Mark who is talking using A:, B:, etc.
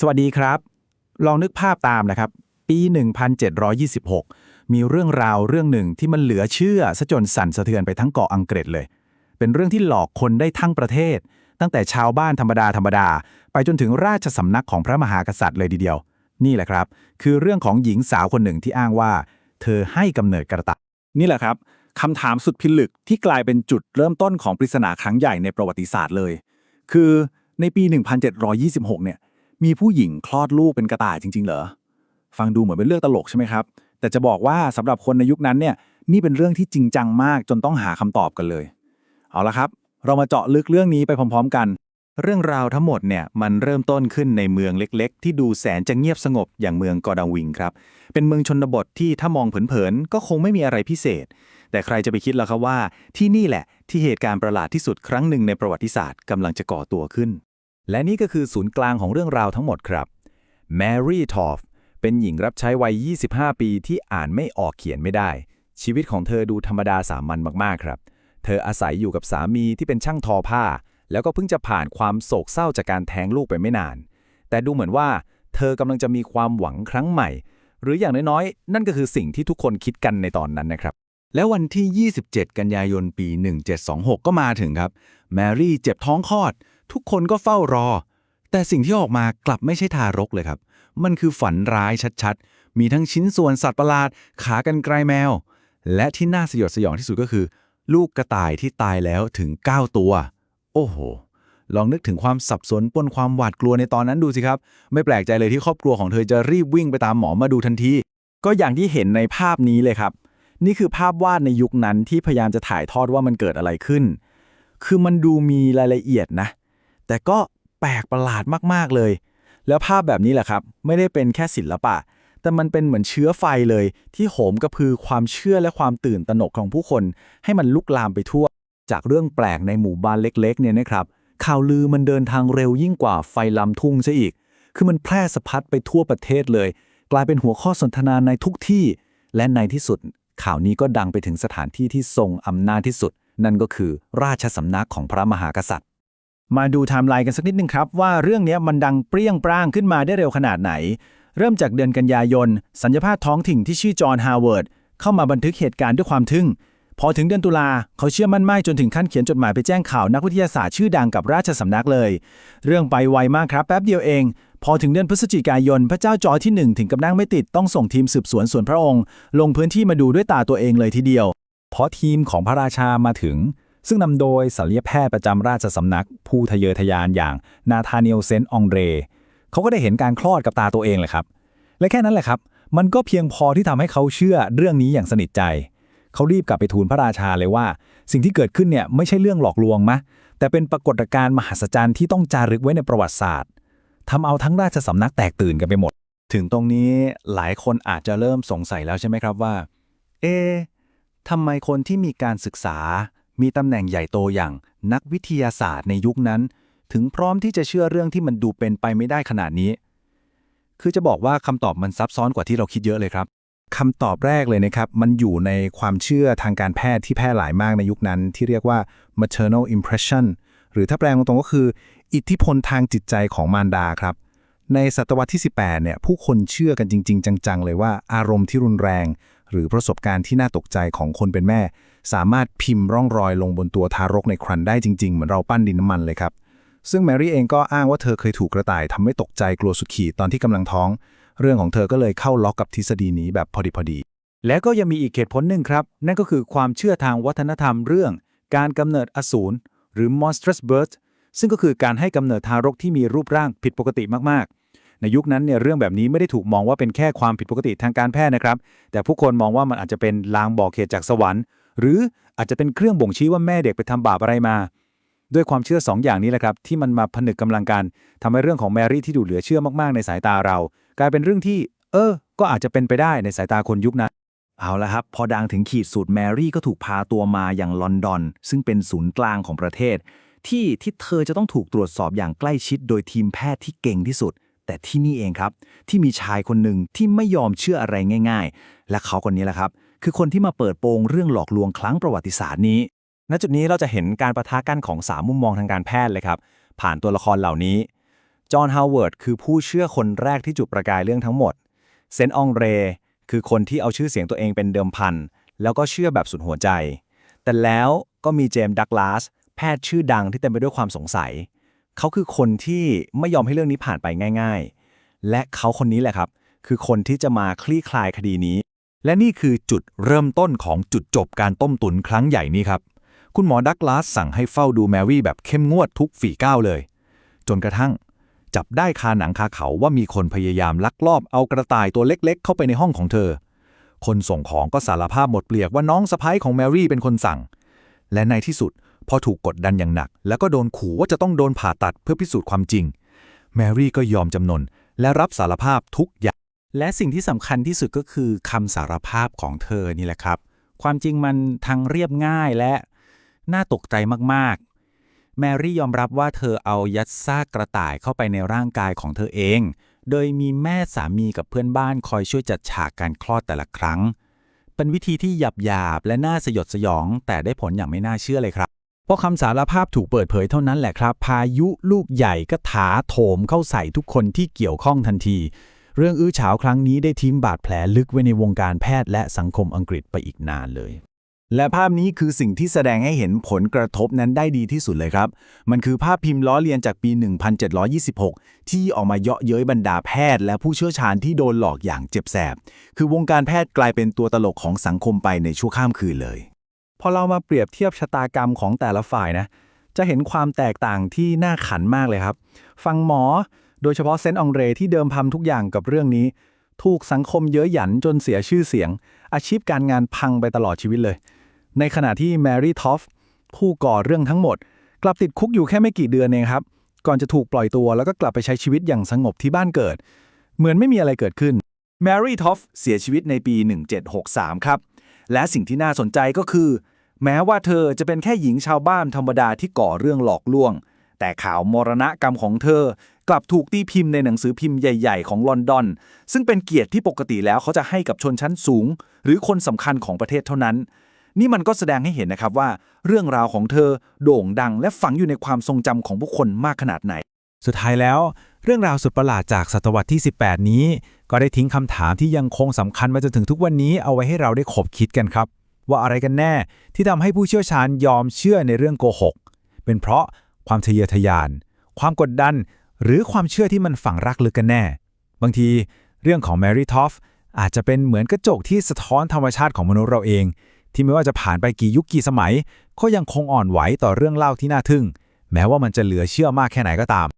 A: สวัสดีครับ ลองนึกภาพตามนะครับ ปี 1726 มีเรื่องราวเรื่องหนึ่งที่มันเหลือเชื่อซะจนสั่นสะเทือนไปทั้งเกาะอังกฤษเลย เป็นเรื่องที่หลอกคนได้ทั้งประเทศ ตั้งแต่ชาวบ้านธรรมดาธรรมดา ไปจนถึงราชสำนักของพระมหากษัตริย์เลยทีเดียว นี่แหละครับ คือเรื่องของหญิงสาวคนหนึ่งที่อ้างว่า เธอให้กำเนิดกระต่าย
B: นี่แหละครับคำถามสุดพิลึกที่กลายเป็นจุดเริ่มต้นของปริศนาครั้งใหญ่ในประวัติศาสตร์เลย คือในปี 1726 เนี่ย มีผู้หญิงคลอดลูกเป็นกระต่ายจริง ๆ เหรอ ฟังดูเหมือนเป็นเรื่องตลกใช่ไหมครับ แต่จะบอกว่าสำหรับคนในยุคนั้นเนี่ยนี่เป็นเรื่องที่จริงจังมากจนต้องหาคำตอบกันเลย เอาละครับ เรามาเจาะลึกเรื่องนี้ไปพร้อม ๆ กัน
C: เรื่องราวทั้งหมดเนี่ยมันเริ่มต้นขึ้นในเมืองเล็ก ๆ ที่ดูแสนจะเงียบสงบอย่างเมืองกอดังวิงครับ เป็นเมืองชนบทที่ถ้ามองเผินๆก็คงไม่มีอะไรพิเศษ แต่ใครจะไปคิดล่ะครับว่า ที่นี่แหละที่เหตุการณ์ประหลาดที่สุดครั้งหนึ่งในประวัติศาสตร์กำลังจะก่อตัวขึ้น และนี่ก็คือศูนย์กลางของเรื่องราวทั้งหมดครับแมรี่ทอฟเป็นหญิงรับใช้วัย 25 ปีที่อ่านไม่ออกเขียนไม่ได้ ชีวิตของเธอดูธรรมดาสามัญมากๆครับ เธออาศัยอยู่กับสามีที่เป็นช่างทอผ้า แล้วก็เพิ่งจะผ่านความโศกเศร้าจากการแท้งลูกไปไม่นาน แต่ดูเหมือนว่า เธอกำลังจะมีความหวังครั้งใหม่ หรืออย่างน้อยๆ นั่นก็คือสิ่งที่ทุกคนคิดกันในตอนนั้นนะครับ แล้ววันที่ 27 กันยายนปี 1726 ก็มาถึงครับ แมรี่เจ็บท้องคลอด ทุกคนก็เฝ้ารอ แต่สิ่งที่ออกมากลับไม่ใช่ทารกเลยครับ มันคือฝันร้ายชัดๆ มีทั้งชิ้นส่วนสัตว์ประหลาด ขากันไกลแมว และที่น่าสยดสยองที่สุดก็คือ ลูกกระต่ายที่ตายแล้วถึง 9 ตัว โอ้โห ลองนึกถึงความสับสนปนความหวาดกลัวในตอนนั้นดูสิครับ ไม่แปลกใจเลยที่ครอบครัวของเธอจะรีบวิ่งไปตามหมอมาดูทันที
A: ก็อย่างที่เห็นในภาพนี้เลยครับ นี่คือภาพวาดในยุคนั้นที่พยายามจะถ่ายทอดว่ามันเกิดอะไรขึ้น คือมันดูมีรายละเอียดนะ แต่ก็แปลกประหลาดมากๆเลย แล้วภาพแบบนี้แหละครับ ไม่ได้เป็นแค่ศิลปะ แต่มันเป็นเหมือนเชื้อไฟเลย ที่โหมกระพือความเชื่อและความตื่นตระหนกของผู้คน ให้มันลุกลามไปทั่ว จากเรื่องแปลกในหมู่บ้านเล็ก ๆ เนี่ยนะครับข่าวลือมันเดินทางเร็วยิ่งกว่าไฟลำทุ่งซะอีก คือมันแพร่สะพัดไปทั่วประเทศเลย กลายเป็นหัวข้อสนทนาในทุกที่ และในที่สุด ข่าวนี้ก็ดังไปถึงสถานที่ที่ทรงอำนาจที่สุด นั่นก็คือราชสำนักของพระมหากษัตริย์ มาดูไทม์ไลน์กันสักนิดนึงครับ ว่าเรื่องนี้มันดังเปรี้ยงปร้างขึ้นมาได้เร็วขนาดไหน เริ่มจากเดือนกันยายน สัญญาภาพท้องถิ่นที่ชื่อจอห์นฮาวเวิร์ดเข้ามาบันทึกเหตุการณ์ด้วยความทึ่ง พอถึงเดือนตุลาเขาเชื่อมั่นไม่จนถึงขั้นเขียนจดหมายไปแจ้งข่าวนักวิทยาศาสตร์ชื่อดังกับราชสำนักเลย เรื่องไปไวมากครับแป๊บเดียวเอง พอถึงเดือนพฤศจิกายน พระเจ้าจอร์จที่ 1 ถึงกับนั่งไม่ติดต้องส่งทีมสืบสวนส่วนพระองค์ ลงพื้นที่มาดูด้วยตาตัวเองเลยทีเดียวพอทีมของพระราชามาถึง ซึ่งนำโดยศัลยแพทย์ประจำราชสำนัก ผู้ทะเยอทะยานอย่างนาธาเนียลเซนต์องเดรเขาก็ได้เห็นการคลอดกับตาตัวเองเลยครับ และแค่นั้นแหละครับ มันก็เพียงพอที่ทำให้เขาเชื่อเรื่องนี้อย่างสนิทใจ เขารีบกลับไปทูลพระราชาเลยว่า สิ่งที่เกิดขึ้นเนี่ยไม่ใช่เรื่องหลอกลวงมะ แต่เป็นปรากฏการณ์มหัศจรรย์ที่ต้องจารึกไว้ในประวัติศาสตร์ทำเอาทั้งราชสำนักแตกตื่นกันไปหมด
C: ถึงตรงนี้หลายคนอาจจะเริ่มสงสัยแล้วใช่ไหมครับว่า เอ๊ะทำไมคนที่มีการศึกษา มีตำแหน่งใหญ่โตอย่างนักวิทยาศาสตร์ในยุคนั้น ถึงพร้อมที่จะเชื่อเรื่องที่มันดูเป็นไปไม่ได้ขนาดนี้ คือจะบอกว่าคำตอบมันซับซ้อนกว่าที่เราคิดเยอะเลยครับ
D: คำตอบแรกเลยนะครับ มันอยู่ในความเชื่อทางการแพทย์ที่แพร่หลายมากในยุคนั้น ที่เรียกว่า maternal impression หรือถ้าแปลงตรงๆก็คือ อิทธิพลทางจิตใจของมารดาครับ ในศตวรรษที่ 18 เนี่ย ผู้คนเชื่อกันจริง ๆ จัง ๆ เลยว่าอารมณ์ที่รุนแรง หรือประสบการณ์ที่น่าตกใจของคนเป็นแม่ สามารถพิมพ์ร่องรอยลงบนตัวทารกในครรภ์ได้จริง ๆ เหมือนเราปั้นดินน้ำมันเลยครับ ซึ่งแมรี่เองก็อ้างว่าเธอเคยถูกกระต่ายทำให้ตกใจกลัวสุดขีดตอนที่กำลังท้อง เรื่องของเธอก็เลยเข้าล็อกกับทฤษฎีนี้แบบพอดีพอดี
B: และก็ยังมีอีกเหตุผลหนึ่งครับ นั่นก็คือความเชื่อทางวัฒนธรรมเรื่อง การกำเนิดอสูรหรือ monstrous birth ซึ่งก็คือการให้กำเนิดทารกที่มีรูปร่างผิดปกติมากๆ ในยุคนั้นเนี่ยเรื่องแบบนี้ไม่ได้ถูกมองว่าเป็นแค่ความผิดปกติทางการแพทย์นะครับ แต่ผู้คนมองว่ามันอาจจะเป็นลางบอกเหตุจากสวรรค์ หรืออาจจะเป็นเครื่องบ่งชี้ว่าแม่เด็กไปทำบาปอะไรมา ด้วยความเชื่อสองอย่างนี้แหละครับที่มันมาผนึกกำลังกันทำให้เรื่องของแมรี่ที่ดูเหลือเชื่อมากๆในสายตาเรา กลายเป็นเรื่องที่ เออ ก็อาจจะเป็นไปได้ในสายตาคนยุคนั้น
A: เอาละครับ พอดังถึงขีดสุดแมรี่ก็ถูกพาตัวมาอย่างลอนดอน ซึ่งเป็นศูนย์กลางของประเทศ ที่ที่เธอจะต้องถูกตรวจสอบอย่างใกล้ชิดโดยทีมแพทย์ที่เก่งที่สุด แต่ที่นี่เองครับ ที่มีชายคนหนึ่งที่ไม่ยอมเชื่ออะไรง่าย ๆ และเขาคนนี้แหละครับ คือคนที่มาเปิดโปงเรื่องหลอกลวงครั้งประวัติศาสตร์นี้ ณจุดนี้เราจะเห็นการประทะกันของสามมุมมองทางการแพทย์เลยครับ ผ่านตัวละครเหล่านี้
B: จอห์น ฮาวเวิร์ด คือผู้เชื่อคนแรกที่จุดประกายเรื่องทั้งหมด เซนต์องเร คือคนที่เอาชื่อเสียงตัวเองเป็นเดิมพัน แล้วก็เชื่อแบบสุดหัวใจ แต่แล้วก็มีเจมส์ ดักลาส แพทย์ชื่อดังที่เต็มไปด้วยความสงสัย เขาคือคนที่ไม่ยอมให้เรื่องนี้ผ่านไปง่าย ๆ และเขาคนนี้แหละครับ คือคนที่จะมาคลี่คลายคดีนี้
C: และนี่คือจุดเริ่มต้นของจุดจบการต้มตุนครั้งใหญ่นี้ครับ คุณหมอดักลาสสั่งให้เฝ้าดูแมรี่แบบเข้มงวดทุกฝีก้าวเลย จนกระทั่ง จับได้คาหนังคาเขาว่ามีคนพยายามลักลอบเอากระต่ายตัวเล็กๆ เข้าไปในห้องของเธอ คนส่งของก็สารภาพหมดเปลือกว่าน้องสะพ้ายของแมรี่เป็นคนสั่ง และในที่สุด พอถูกกดดันอย่างหนัก แล้วก็โดนขู่ว่าจะต้องโดนผ่าตัดเพื่อพิสูจน์ความจริง แมรี่ก็ยอมจำนน และรับสารภาพทุกอย่าง
A: และสิ่งที่สำคัญที่สุดก็คือคำสารภาพของเธอนี่แหละครับ ความจริงมันทั้งเรียบง่ายและน่าตกใจมากๆ แมรี่ยอมรับว่าเธอเอายัดซากกระต่ายเข้าไปในร่างกายของเธอเอง โดยมีแม่สามีกับเพื่อนบ้านคอยช่วยจัดฉากการคลอดแต่ละครั้ง เป็นวิธีที่หยาบหยาบและน่าสยดสยอง แต่ได้ผลอย่างไม่น่าเชื่อเลยครับ พอคำสารภาพถูกเปิดเผยเท่านั้นแหละครับ พายุลูกใหญ่ก็ถาโถมเข้าใส่ทุกคนที่เกี่ยวข้องทันที เรื่องอื้อฉาวครั้งนี้ได้ทิ้งบาดแผลลึกไว้ในวงการแพทย์และสังคมอังกฤษไปอีกนานเลย
C: และภาพนี้คือสิ่งที่แสดงให้เห็นผลกระทบนั้นได้ดีที่สุดเลยครับ มันคือภาพพิมพ์ล้อเลียนจากปี 1726 ที่ออกมาเยาะเย้ยบรรดาแพทย์ และผู้เชี่ยวชาญที่โดนหลอกอย่างเจ็บแสบ คือวงการแพทย์กลายเป็นตัวตลกของสังคมไปในชั่วข้ามคืนเลย
A: อเรามาเปรียบเทียบชะตากรรมของแต่ละฝ่ายนะ จะเห็นความแตกต่างที่น่าขันมากเลยครับ ฟังหมอโดยเฉพาะเซนต์องเรที่เดิมพันทุกอย่างกับเรื่องนี้ ถูกสังคมเย้ยหยันจนเสียชื่อเสียง อาชีพการงานพังไปตลอดชีวิตเลย ในขณะที่แมรี่ทอฟผู้ก่อเรื่องทั้งหมด กลับติดคุกอยู่แค่ไม่กี่เดือนเองครับ ก่อนจะถูกปล่อยตัวแล้วก็กลับไปใช้ชีวิตอย่างสงบที่บ้านเกิด เหมือนไม่มีอะไรเกิดขึ้น
C: แมรี่ทอฟเสียชีวิตในปี 1763 ครับ และสิ่งที่น่าสนใจก็คือ แม้ว่าเธอจะเป็นแค่หญิงชาวบ้านธรรมดาที่ก่อเรื่องหลอกลวง แต่ข่าวมรณะกรรมของเธอ กลับถูกตีพิมพ์ในหนังสือพิมพ์ใหญ่ๆ ของลอนดอน ซึ่งเป็นเกียรติที่ปกติแล้วเขาจะให้กับชนชั้นสูง หรือคนสำคัญของประเทศเท่านั้น นี่มันก็แสดงให้เห็นนะครับว่า เรื่องราวของเธอโด่งดัง และฝังอยู่ในความทรงจำของผู้คนมากขนาดไหน
A: สุดท้ายแล้ว เรื่องราวสุดประหลาดจากศตวรรษที่ 18 นี้ ก็ได้ทิ้งคำถามที่ยังคงสำคัญมาจนถึงทุกวันนี้เอาไว้ให้เราได้ขบคิดกันครับ ว่าอะไรกันแน่ที่ทำให้ผู้เชี่ยวชาญยอมเชื่อในเรื่องโกหก เป็นเพราะความทะเยอทะยาน ความกดดัน หรือความเชื่อที่มันฝังรักลึกกันแน่ บางทีเรื่องของแมรี่ทอฟอาจจะเป็นเหมือนกระจกที่สะท้อนธรรมชาติของมนุษย์เราเอง ที่ไม่ว่าจะผ่านไปกี่ยุคกี่สมัย ก็ยังคงอ่อนไหวต่อเรื่องเล่าที่น่าทึ่ง แม้ว่ามันจะเหลือเชื่อมากแค่ไหนก็ตาม